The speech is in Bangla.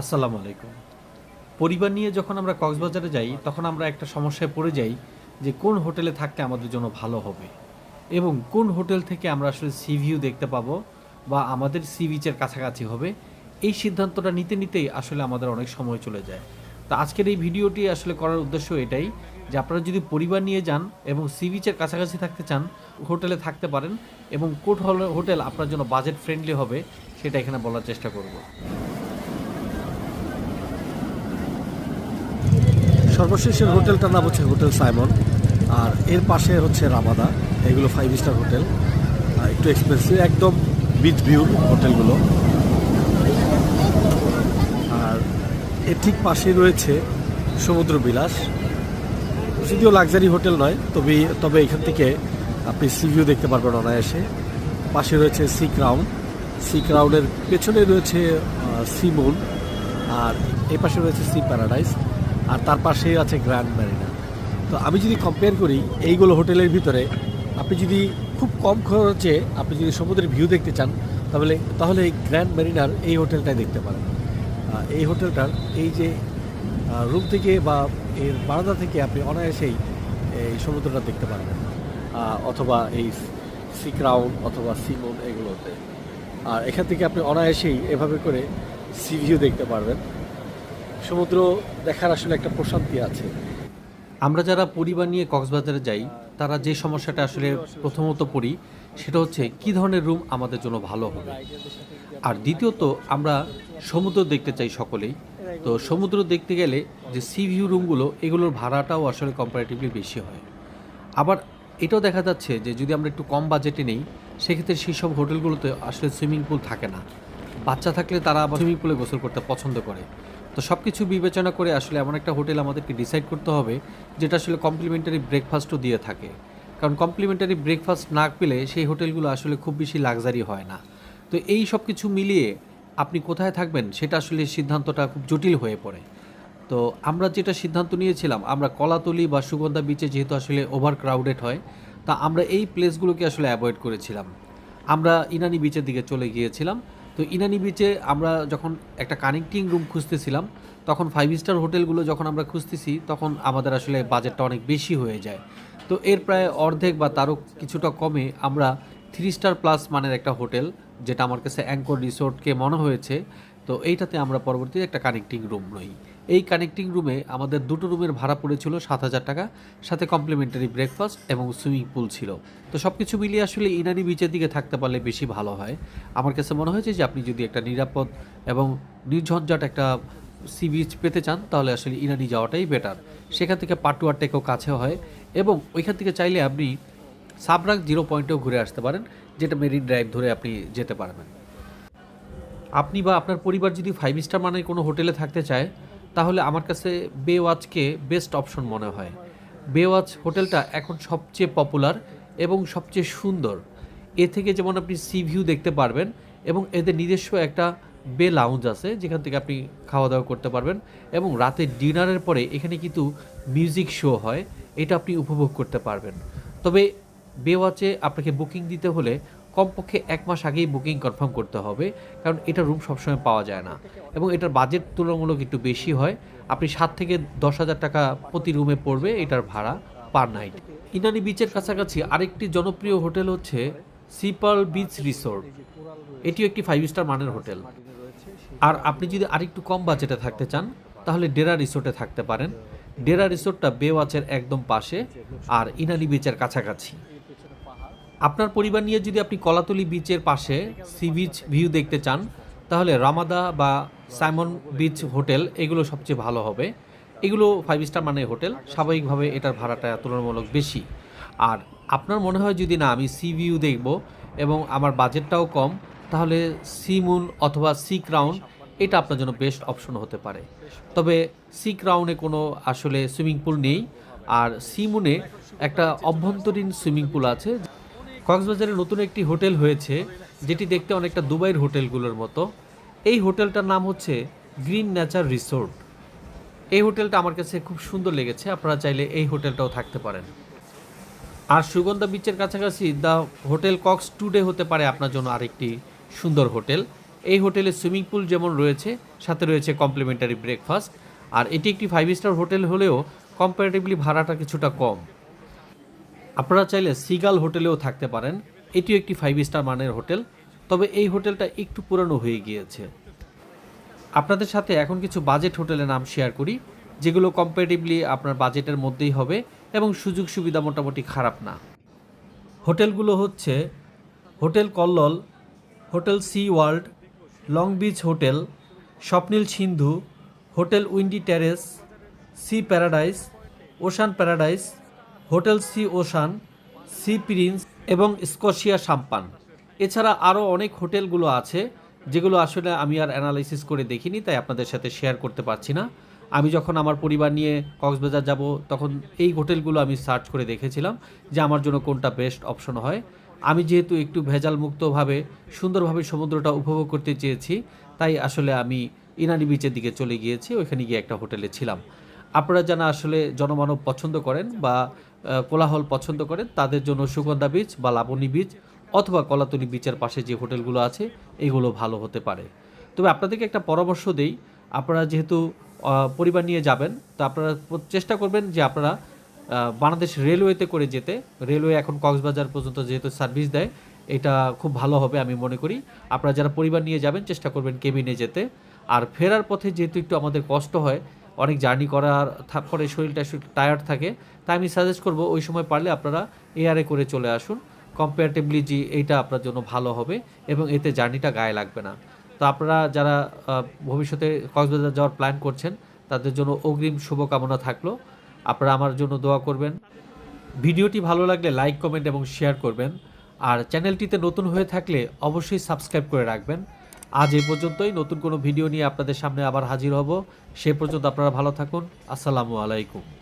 আসসালামু আলাইকুম। পরিবার নিয়ে যখন আমরা কক্সবাজারে যাই, তখন আমরা একটা সমস্যায় পড়ে যাই যে কোন হোটেলে থাকলে আমাদের জন্য ভালো হবে এবং কোন হোটেল থেকে আমরা আসলে সি ভিউ দেখতে পাবো বা আমাদের সি বিচের কাছাকাছি হবে। এই সিদ্ধান্তটা নিতে নিতেই আসলে আমাদের অনেক সময় চলে যায়। তো আজকের এই ভিডিওটি আসলে করার উদ্দেশ্য এটাই যে আপনারা যদি পরিবার নিয়ে যান এবং সি বিচের কাছাকাছি থাকতে চান, হোটেলে থাকতে পারেন এবং কোন হোটেল আপনার জন্য বাজেট ফ্রেন্ডলি হবে, সেটা এখানে বলার চেষ্টা করব। সর্বশেষের হোটেলটার নাম হচ্ছে হোটেল সাইমন, আর এর পাশে হচ্ছে রামাদা, এগুলো ফাইভ স্টার হোটেল। একটু এক্সপেন্সিভ একদম বিচ ভিউর হোটেলগুলো। আর এর ঠিক পাশে রয়েছে সমুদ্র বিলাস। যদিও লাক্সারি হোটেল নয়, তবে তবে এখান থেকে আপনি সি ভিউ দেখতে পারবেন অনায়াসে। পাশে রয়েছে সি ক্রাউন সি ক্রাউনের পেছনে রয়েছে সি মুন আর এই পাশে রয়েছে সি প্যারাডাইস আর তার পাশেই আছে গ্র্যান্ড ম্যারিনা তো আমি যদি কম্পেয়ার করি এইগুলো হোটেলের ভিতরে, আপনি যদি খুব কম খরচে আপনি যদি সমুদ্রের ভিউ দেখতে চান, তাহলে তাহলে এই গ্র্যান্ড ম্যারিনার এই হোটেলটাই দেখতে পারেন। এই হোটেলটার এই যে রুম থেকে বা এর বারান্দা থেকে আপনি অনায়াসেই এই সমুদ্রটা দেখতে পারবেন। অথবা এই সি ক্রাউন অথবা সিমন এগুলোতে। আর এখান থেকে আপনি অনায়াসেই এভাবে করে সি ভিউ দেখতে পারবেন। সমুদ্র দেখার আসলে একটা প্রশান্তি আছে। আমরা যারা পরিবার নিয়ে কক্সবাজারে যাই, তারা যে সমস্যাটা আসলে প্রথমত পড়ি, সেটা হচ্ছে কি ধরনের রুম আমাদের জন্য ভালো হবে। আর দ্বিতীয়ত, আমরা সমুদ্র দেখতে চাই সকলেই। তো সমুদ্র দেখতে গেলে যে সি ভিউ রুমগুলো এগুলোর ভাড়াটাও আসলে কম্পারেটিভলি বেশি হয়। আবার এটাও দেখা যাচ্ছে যে যদি আমরা একটু কম বাজেটে নেই, সেক্ষেত্রে সেই সব হোটেলগুলোতে আসলে সুইমিং পুল থাকে না। বাচ্চা থাকলে তারা আবার সুইমিং পুলে গোসল করতে পছন্দ করে। তো সব কিছু বিবেচনা করে আসলে এমন একটা হোটেল আমাদেরকে ডিসাইড করতে হবে, যেটা আসলে কমপ্লিমেন্টারি ব্রেকফাস্টও দিয়ে থাকে। কারণ কমপ্লিমেন্টারি ব্রেকফাস্ট না পেলে সেই হোটেলগুলো আসলে খুব বেশি লাক্সারি হয় না। তো এই সব কিছু মিলিয়ে আপনি কোথায় থাকবেন সেটা আসলে সিদ্ধান্তটা খুব জটিল হয়ে পড়ে। তো আমরা যেটা সিদ্ধান্ত নিয়েছিলাম, আমরা কলাতলি বা সুগন্ধা বিচে যেহেতু আসলে ওভার ক্রাউডেড হয়, তা আমরা এই প্লেসগুলোকে আসলে অ্যাভয়েড করেছিলাম। আমরা ইনানি বিচের দিকে চলে গিয়েছিলাম। তো ইনানি বিচে আমরা যখন একটা কানেক্টিং রুম খুঁজতেছিলাম, তখন ফাইভ স্টার হোটেলগুলো যখন আমরা খুঁজতেছি, তখন আমাদের আসলে বাজেটটা অনেক বেশি হয়ে যায়। তো এর প্রায় অর্ধেক বা তারও কিছুটা কমে আমরা থ্রি স্টার প্লাস মানের একটা হোটেল, যেটা আমার কাছে অ্যাঙ্কর রিসোর্টকে মনে হয়েছে, তো এইটাতে আমরা পরবর্তীতে একটা কানেক্টিং রুম নই এই কানেক্টিং রুমে আমাদের দুটো রুমের ভাড়া পড়েছিল সাত হাজার টাকা, সাথে কমপ্লিমেন্টারি ব্রেকফাস্ট এবং সুইমিং পুল ছিল। তো সব কিছু মিলিয়ে আসলে ইনানি বিচের দিকে থাকতে পারলে বেশি ভালো হয়। আমার কাছে মনে হয়েছে যে আপনি যদি একটা নিরাপদ এবং নির্ঝঞ্ঝাট একটা সি বিচ পেতে চান, তাহলে আসলে ইনানি যাওয়াটাই বেটার সেখান থেকে পাটুয়ার টেকও কাছে হয় এবং ওইখান থেকে চাইলে আপনি সাবরাক জিরো পয়েন্টেও ঘুরে আসতে পারেন, যেটা মেরিন ড্রাইভ ধরে আপনি যেতে পারবেন। আপনি বা আপনার পরিবার যদি ফাইভ স্টার মানের কোনো হোটেলে থাকতে চায় তাহলে আমার কাছে বে ওয়াচকে বেস্ট অপশন মনে হয়। বে ওয়াচ হোটেলটা এখন সবচেয়ে পপুলার এবং সবচেয়ে সুন্দর। এ থেকে যেমন আপনি সি ভিউ দেখতে পারবেন এবং এদের নিজস্ব একটা বে লাউঞ্জ আছে, যেখান থেকে আপনি খাওয়া দাওয়া করতে পারবেন এবং রাতে ডিনারের পরে এখানে কিন্তু মিউজিক শো হয়, এটা আপনি উপভোগ করতে পারবেন। তবে বে ওয়াচে আপনাকে বুকিং দিতে হলে কমপক্ষে এক মাস আগেই বুকিং কনফার্ম করতে হবে, কারণ এটা রুম সবসময় পাওয়া যায় না। এবং এটার বাজেট তুলনামূলক একটু বেশি হয়। আপনি সাত থেকে দশ হাজার টাকা প্রতি রুমে পড়বে এটার ভাড়া পার নাইট। ইনানি বিচের কাছাকাছি আরেকটি জনপ্রিয় হোটেল হচ্ছে সিপাল বিচ রিসোর্ট। এটিও একটি ফাইভ স্টার মানের হোটেল। আর আপনি যদি আরেকটু কম বাজেটে থাকতে চান, তাহলে ডেরা রিসোর্টে থাকতে পারেন। ডেরা রিসোর্টটা বেওয়াচের একদম পাশে আর ইনানি বিচের কাছাকাছি। আপনার পরিবার নিয়ে যদি আপনি কলাতলি বিচের পাশে সি বিচ ভিউ দেখতে চান, তাহলে রামাদা বা সাইমন বিচ হোটেল এগুলো সবচেয়ে ভালো হবে। এগুলো ফাইভ স্টার মানে হোটেল, স্বাভাবিকভাবে এটার ভাড়াটা তুলনামূলক বেশি। আর আপনার মনে হয় যদি না, আমি সি ভিউ দেখব এবং আমার বাজেটটাও কম, তাহলে সি মুন অথবা সি ক্রাউন এটা আপনার জন্য বেস্ট অপশন হতে পারে। তবে সি ক্রাউনে কোনো আসলে সুইমিং পুল নেই, আর সি মুনে একটা অভ্যন্তরীণ সুইমিং পুল আছে। কক্সবাজারে নতুন একটি হোটেল হয়েছে, যেটি দেখতে অনেকটা দুবাইয়ের হোটেলগুলোর মতো। এই হোটেলটার নাম হচ্ছে গ্রিন নেচার রিসোর্ট। এই হোটেলটা আমার কাছে খুব সুন্দর লেগেছে, আপনারা চাইলে এই হোটেলটাও থাকতে পারেন। আর সুগন্ধা বিচের কাছাকাছি দ্য হোটেল কক্স টুডে হতে পারে আপনার জন্য আরেকটি সুন্দর হোটেল। এই হোটেলে সুইমিং পুল যেমন রয়েছে, সাথে রয়েছে কমপ্লিমেন্টারি ব্রেকফাস্ট। আর এটি একটি ফাইভ স্টার হোটেল হলেও কম্পারেটিভলি ভাড়াটা কিছুটা কম। আপনারা চাইলে সিগাল হোটেলেও থাকতে পারেন। এটিও একটি ফাইভ স্টার মানের হোটেল, তবে এই হোটেলটা একটু পুরানো হয়ে গিয়েছে। আপনাদের সাথে এখন কিছু বাজেট হোটেলের নাম শেয়ার করি, যেগুলো কম্পারেটিভলি আপনার বাজেটের মধ্যেই হবে এবং সুযোগ সুবিধা মোটামুটি খারাপ না। হোটেলগুলো হচ্ছে hotel Kallol, hotel Sea World, Long Beach hotel, Swapnil Sindhu, hotel Windy Terrace, Sea Paradise, Ocean Paradise hotel Sea Ocean, Sea Prince এবং স্কশিয়া সাম্পান এছাড়া আরও অনেক হোটেলগুলো আছে, যেগুলো আসলে আমি আর অ্যানালাইসিস করে দেখিনি, তাই আপনাদের সাথে শেয়ার করতে পারছি না। আমি যখন আমার পরিবার নিয়ে কক্সবাজার যাব, তখন এই হোটেলগুলো আমি সার্চ করে দেখেছিলাম যে আমার জন্য কোনটা বেস্ট অপশন হয়। আমি যেহেতু একটু ভেজাল মুক্তভাবে সুন্দরভাবে সমুদ্রটা উপভোগ করতে চেয়েছি, তাই আসলে আমি ইনানি বিচের দিকে চলে গিয়েছি, ওইখানে গিয়ে একটা হোটেলে ছিলাম। আপনারা যারা আসলে জনমানব পছন্দ করেন বা কোলাহল পছন্দ করেন, তাদের জন্য সুগন্ধা বিচ বা লাবণী বিচ অথবা কলাতলি বীচের পাশে যে হোটেলগুলো আছে, এগুলো ভালো হতে পারে। তবে আপনাদেরকে একটা পরামর্শ দেই, আপনারা যেহেতু পরিবার নিয়ে যাবেন, তো আপনারা চেষ্টা করবেন যে আপনারা বাংলাদেশ রেলওয়েতে করে যেতে। রেলওয়ে এখন কক্সবাজার পর্যন্ত যেহেতু সার্ভিস দেয়, এটা খুব ভালো হবে আমি মনে করি। আপনারা যারা পরিবার নিয়ে যাবেন, চেষ্টা করবেন কেবিনে যেতে। আর ফেরার পথে যেহেতু একটু আমাদের কষ্ট হয় অনেক জার্নি করার পরে শরীরটা টায়ার্ড থাকে তাই আমি সাজেস্ট করব ওই সময় পারলে আপনারা এয়ারে করে চলে আসুন। কম্পারেটিভলি যে এইটা আপনার জন্য ভালো হবে এবং এতে জার্নিটা গায়ে লাগবে না। তো আপনারা যারা ভবিষ্যতে কক্সবাজার যাওয়ার প্ল্যান করছেন, তাদের জন্য অগ্রিম শুভকামনা থাকল। আপনারা আমার জন্য দোয়া করবেন। ভিডিওটি ভালো লাগলে লাইক কমেন্ট এবং শেয়ার করবেন। আর চ্যানেলটিতে নতুন হয়ে থাকলে অবশ্যই সাবস্ক্রাইব করে রাখবেন। আজ এই পর্যন্তই। নতুন কোনো ভিডিও নিয়ে আপনাদের সামনে আবার হাজির হব। সে পর্যন্ত আপনারা ভালো থাকুন। আসসালামু আলাইকুম।